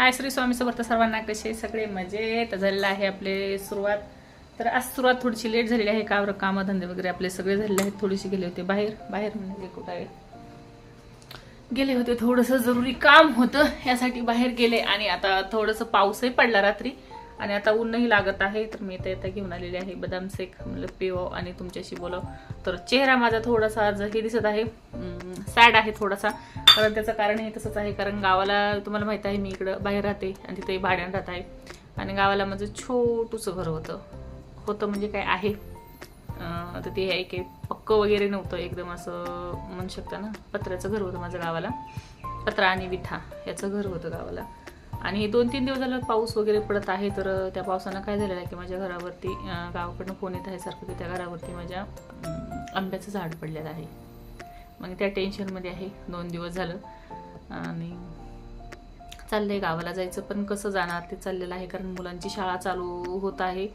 हाय श्री स्वामी समर्थ सर्वांना कसे सगळे मजेत. झालेलं आहे आपले सुरुवात. तर आज सुरुवात थोडीशी लेट झालेली आहे. का बरं कामधंदे वगैरे आपले सगळे झालेले आहेत. थोडीशी गेले होते बाहेर. बाहेर म्हणजे कुठं आहे? गेले होते. थोडंसं जरुरी काम होतं. यासाठी बाहेर गेले आणि आता थोडंसं पाऊसही पडला रात्री. आणि आता ऊनही लागत आहे तर मी आता घेऊन आलेले आहे बदाम सेक म्हणलं पिओ आणि तुमच्याशी बोलाव. तर चेहरा माझा थोडासा आज हे दिसत आहे. सॅड आहे थोडासा. कारण त्याचं कारण हे तसंच आहे कारण गावाला तुम्हाला माहीत आहे मी इकडं बाहेर राहते आणि तिथे भाड्यानं राहत आहे. आणि गावाला माझं छोटूसं घर होतं. होतं म्हणजे काय आहे? तर ते आहे की पक्क वगैरे नव्हतं एकदम असं म्हणू शकता ना पत्र्याचं घर होतं माझं गावाला. पत्रा आणि विठा याचं घर होतं गावाला. आणि दोन तीन दिवस झालं पाऊस वगैरे पडत आहे तर त्या पावसानं काय झालेलं आहे की माझ्या घरावरती गावाकडनं फोन येत आहे सारखं की त्या घरावरती माझ्या आंब्याचं झाड पडलेलं आहे. मग त्या टेन्शनमध्ये आहे दोन दिवस झालं. आणि चाललंय गावाला जायचं पण कसं जाणार ते चाललेलं आहे कारण मुलांची शाळा चालू होत आहे.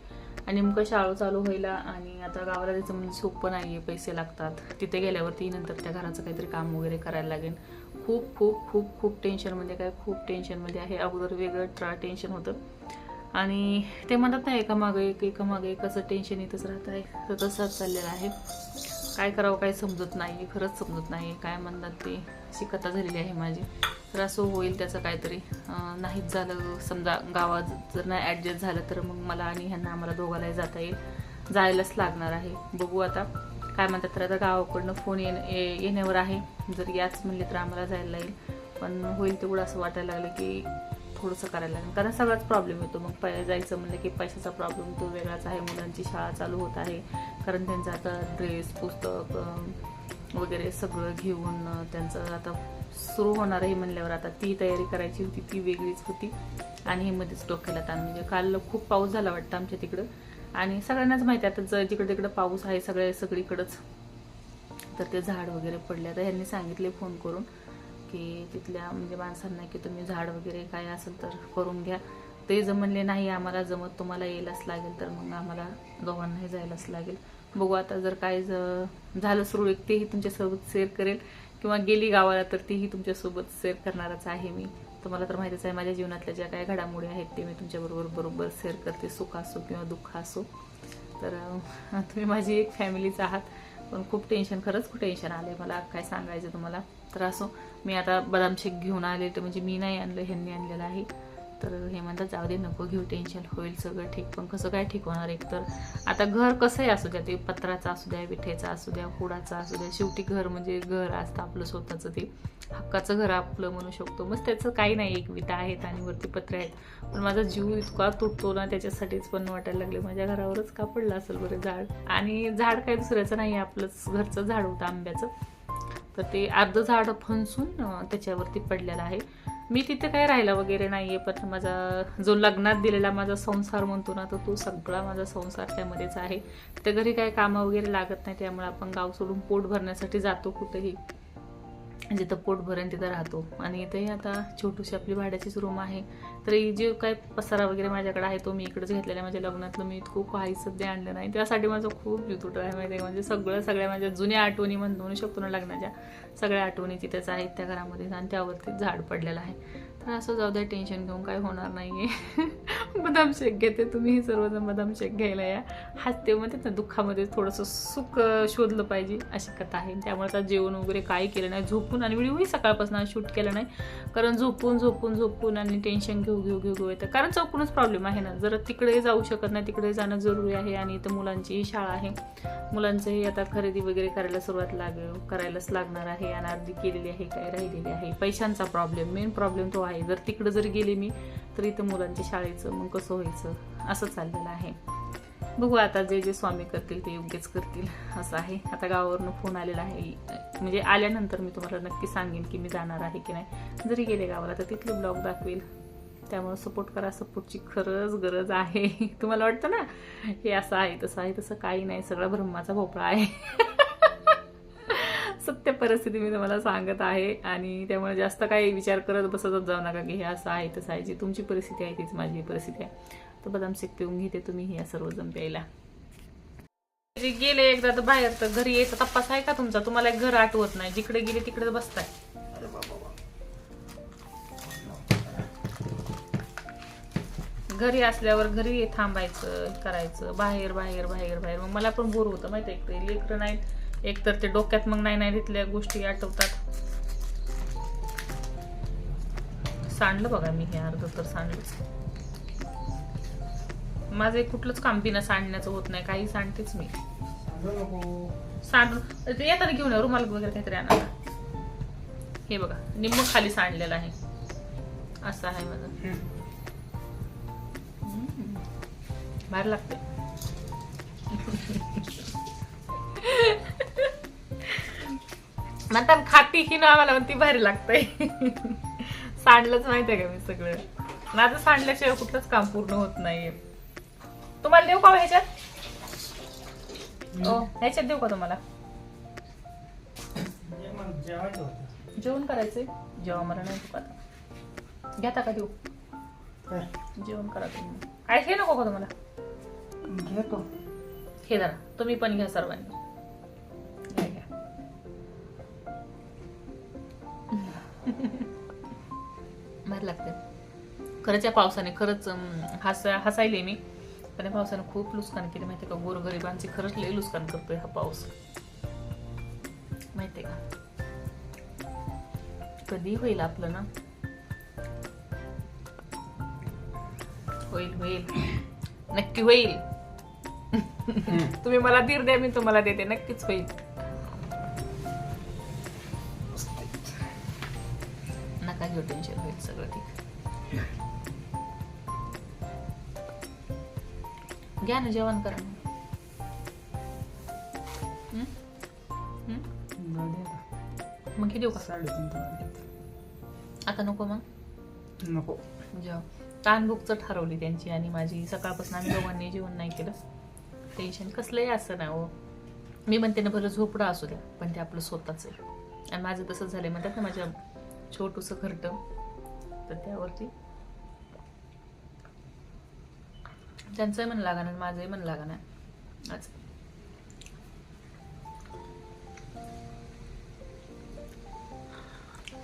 आणि नेमकं शाळा चालू व्हायला आणि आता गावाला जायचं म्हणजे सोपं नाही आहे पैसे लागतात. तिथे गेल्यावरती नंतर त्या घराचं काहीतरी काम वगैरे करायला लागेल. खूप खूप खूप खूप टेन्शनमध्ये काय खूप टेन्शनमध्ये आहे. अगोदर वेगळं ट्रा टेन्शन होतं. आणि ते म्हणतात ना एकामागं एक एकामागं एक असं टेन्शन येतच राहत आहे. तर तसंच चाललेलं आहे. काय करावं काय समजत नाही. खरंच समजत नाही. काय म्हणतात ते? अशी कथा झालेली आहे माझी. तर असं होईल त्याचं काहीतरी. नाहीच झालं. समजा गावात जर नाही ॲडजस्ट झालं तर मग मला आणि ह्यांना आम्हाला दोघालाही जाता येईल. जायलाच लागणार आहे. बघू आता. काय म्हणतात तर आता गावाकडनं फोन येण ये- येण्यावर आहे. जर याच म्हणले तर आम्हाला जायला लागेल. पण होईल तेवढं असं वाटायला लागलं की थोडंसं करायला लागेल. कारण सगळाच प्रॉब्लेम येतो. मग पै जायचं म्हणलं की पैशाचा प्रॉब्लेम तो वेगळाच आहे. मुलांची शाळा चालू होत आहे. कारण त्यांचं आता ड्रेस पुस्तक वगैरे सगळं घेऊन त्यांचं आता सुरू होणार आहे म्हणल्यावर आता ती तयारी करायची होती. ती वेगळीच होती. आणि हे मध्येच डोक्याला ताण. म्हणजे काल खूप पाऊस झाला वाटतं आमच्या तिकडं. आणि सगळ्यांनाच माहिती आहे आता ज- जिकडे तिकडं पाऊस आहे सगळे सगळीकडंच. तर ते झाड वगैरे पडले. आता यांनी सांगितले फोन करून की तिथल्या म्हणजे माणसांना की तुम्ही झाड वगैरे काय असेल तर करून घ्या. ते जमले नाही आम्हाला जमत तुम्हाला यायलाच लागेल तर मग आम्हाला दोघांनाही जायलाच लागेल. बघू आता जर काय ज- झालं सुरू एक तेही तुमच्यासोबत शेअर करेल. किंवा गेली गावाला तर तीही तुमच्यासोबत शेअर करणारच आहे मी. तुम्हाला तर माहितीच आहे माझ्या जीवनातल्या ज्या काय घडामोडी आहेत ते मी तुमच्याबरोबर बरोबर शेअर करते. सुख असो किंवा दुःख असो. तर तुम्ही माझी एक फॅमिलीच आहात. पण खूप टेन्शन खरंच खूप टेन्शन आलं आहे मला. काय सांगायचं तुम्हाला? तर असो मी आता बदाम शेक घेऊन आले तर म्हणजे मी नाही आणलं ह्यांनी आणलेलं आहे. तर हे म्हणतात जाऊ दे नको घेऊ टेन्शन होईल सगळं ठीक. पण कसं काय ठीक होणार एक तर आता घर कसंही असू द्या ते पत्राचं असू द्या विठेचं असू द्या कुडाचं असू द्या शेवटी घर म्हणजे घर असतं आपलं स्वतःचं ते. हक्काचं घर आपलं म्हणू शकतो. मग त्याचं काही नाही एक विटा आहेत आणि वरती पत्रे आहेत. पण माझा जीव इतका तुटतो ना त्याच्यासाठीच पण वाटायला लागले. माझ्या घरावरच का पडलं असेल बरं झाड? आणि झाड काय दुसऱ्याचं नाही आपलंच घरचं झाड होतं आंब्याचं. तर ते अर्ध झाड फणसून त्याच्यावरती पडलेलं आहे. मी तिथे काय राहिला वगैरे नाही आहे पण माझा जो लग्नात दिलेला माझा संसार म्हणतो ना तर तो सगळा माझा संसार त्यामध्येच आहे. त्या घरी काय कामं वगैरे लागत नाही त्यामुळे आपण गाव सोडून पोट भरण्यासाठी जातो कुठेही. जिथं पोट भरेन तिथं राहतो. आणि इथेही आता छोटूशी आपली भाड्याचीच रूम आहे. तर ही जे काय पसारा वगैरे माझ्याकडे आहे तो मी इकडेच घेतलेला आहे. माझ्या लग्नातलं मी इतकं काही सध्या आणलं नाही. त्यासाठी माझं खूप युतुट आहे माहिती आहे म्हणजे सगळं सगळ्या माझ्या जुन्या आठवणी म्हण- म्हणू शकतो ना लग्नाच्या सगळ्या आठवणी तिथेच आहेत त्या घरामध्ये आणि त्यावरती झाड पडलेलं आहे. तर असं जाऊ द्या टेन्शन घेऊन काय होणार नाहीये. बदाम शेक घेते तुम्ही सर्वजण बदाम शेक घ्यायला या. हसते म्हणते ना दुःखामध्ये थोडंसं सुख शोधलं पाहिजे अशी कथा आहे. त्यामुळे आता जेवण वगैरे काही केलं नाही. झोपून आणि व्हिडिओही सकाळपासून शूट केला नाही. कारण झोपून झोपून झोपून आणि टेन्शन घेऊ घेऊ घेऊ घेऊ येतं. कारण चौकूनच प्रॉब्लेम आहे ना. जर तिकडे जाऊ शकत नाही तिकडे जाणं जरुरी आहे आणि इथं मुलांचीही शाळा आहे. मुलांचंही आता खरेदी वगैरे करायला सुरुवात लाग करायलाच लागणार आहे. आणि अर्धी केलेली आहे काय राहिलेली आहे. पैशांचा प्रॉब्लेम मेन प्रॉब्लेम तो आहे. जर तिकडं जर गेले मी तर इथं मुलांच्या शाळेचं मग कसं व्हायचं? असं चाललेलं आहे. बघू आता जे जे स्वामी करतील ते योग्यच करतील असं आहे. आता गावावरून फोन आलेला आहे. म्हणजे आल्यानंतर मी तुम्हाला नक्की सांगेन की मी जाणार आहे की नाही. जरी गेले गावाला तर तिथलं ब्लॉग दाखवेल. त्यामुळे सपोर्ट करा. सपोर्टची खरंच गरज आहे. तुम्हाला वाटतं ना? हे असं आहे तसं आहे तसं काही नाही. सगळा ब्रह्माचा भोपळा आहे. सत्य परिस्थिती मी तुम्हाला सांगत आहे आणि त्यामुळे जास्त काही विचार करत बसतच जाऊ नका की हे असं आहे तसं आहे. जी तुमची परिस्थिती आहे तीच माझी परिस्थिती आहे. तर बदाम शेक पिऊन घेते तुम्ही हे सर्वजण प्यायला. जे गेले एकदा तर बाहेर तर घरी यायचा तपास आहे का तुमचा? तुम्हाला एक घर आठवत नाही. जिकडे गेले तिकडे बसताय. घरी असल्यावर घरी थांबायचं करायचं. बाहेर बाहेर बाहेर बाहेर. मग मला पण बोर होतं माहिती आहे ते लेकरं नाही एक तर ते डोक्यात मग नाही नाही तिथल्या गोष्टी आठवतात. सांडलं बघा मी हे अर्ध तर सांडलंच. माझं कुठलंच काम बिना सांडण्याचं होत नाही काही सांडतेच मी. ते येताना घेऊन या रुमाल वगैरे काहीतरी आणा हे बघा निम्म खाली सांडलेलं आहे. असं आहे माझं. भारी लागते. म्हणतात खाती की ना आम्हाला म्हणती भारी लागतंय. सांडलंच माहितीये का मी सगळं? माझं सांडल्याशिवाय कुठलंच काम पूर्ण होत नाहीये. तुम्हाला देऊ का हो ह्याच्यात? ओ ह्याच्यात देऊ का तुम्हाला? जेवण करायचंय? जेव्हा मला नाही दुखात घेता का देऊ? जेवण करा तुम्ही. काय हे नको का तुम्हाला? घेतो. हे धरा. तुम्ही पण घ्या सर्वांनी. भारी लागते. खरंच या पावसाने खरंच हस हसायले मी. पण या पावसाने खूप नुकसान केले माहितीये का? गोरगरिबांचे खरंच लय नुकसान करतोय हा पाऊस. माहितीये का? कधी होईल आपलं ना? होईल होईल. नक्की होईल. तुम्ही मला धीर द्या मी तुम्हाला देते. नक्कीच होईल. नका घेऊ टेन्शन होईल सगळं ठीक घ्या ना जेवण करा मग किती देऊ का? साडेतीन. आता नको मग? नको. जेव्हा तानभुकच ठरवली त्यांची आणि माझी. सकाळपासून आम्ही दोघांनी जेवण नाही केलं. टेन्शन कसलंही असं ना हो. मी म्हणते ना भलं झोपडं असू द्या पण ते आपलं स्वतःच आहे. आणि माझं तसंच झालंय. म्हणतात ना माझ्या छोटूसं घरटं तर त्यावरती त्यांचंही मन लागा आणि माझंही मन लागा आज.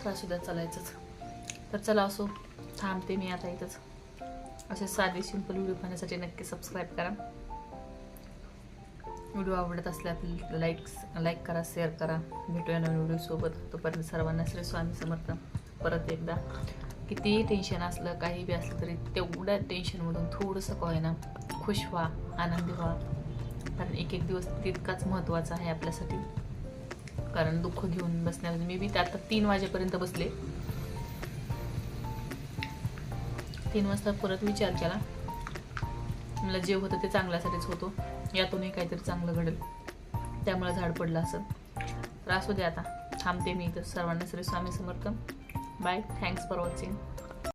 तर सुद्धा चालायचंच. तर चला असो थांबते मी आता इथंच. असे साधे सिंपल व्हिडिओ पाहण्यासाठी नक्की सबस्क्राईब करा. व्हिडिओ आवडत असल्यास लाईक्स लाईक करा शेअर करा. भेटूया नवीन व्हिडिओसोबत. तोपर्यंत सर्वांना श्री स्वामी समर्थ. परत एकदा कितीही टेन्शन असलं काही बी असलं तरी तेवढ्या टेन्शनमधून थोडंसं का ना खुश व्हा आनंदी व्हा. कारण एक एक दिवस तितकाच महत्त्वाचा आहे आपल्यासाठी. कारण दुःख घेऊन बसण्यामध्ये मी बी ते आता तीन वाजेपर्यंत बसले. तीन वाजता परत विचार केला. मला जे होतं ते चांगल्यासाठीच होतो. यातूनही काहीतरी चांगलं घडेल. त्यामुळे झाड पडलं असं. तर असू द्या आता. थांबते मी इथं. सर्वांना Shri Swami Samarth. Bye thanks for watching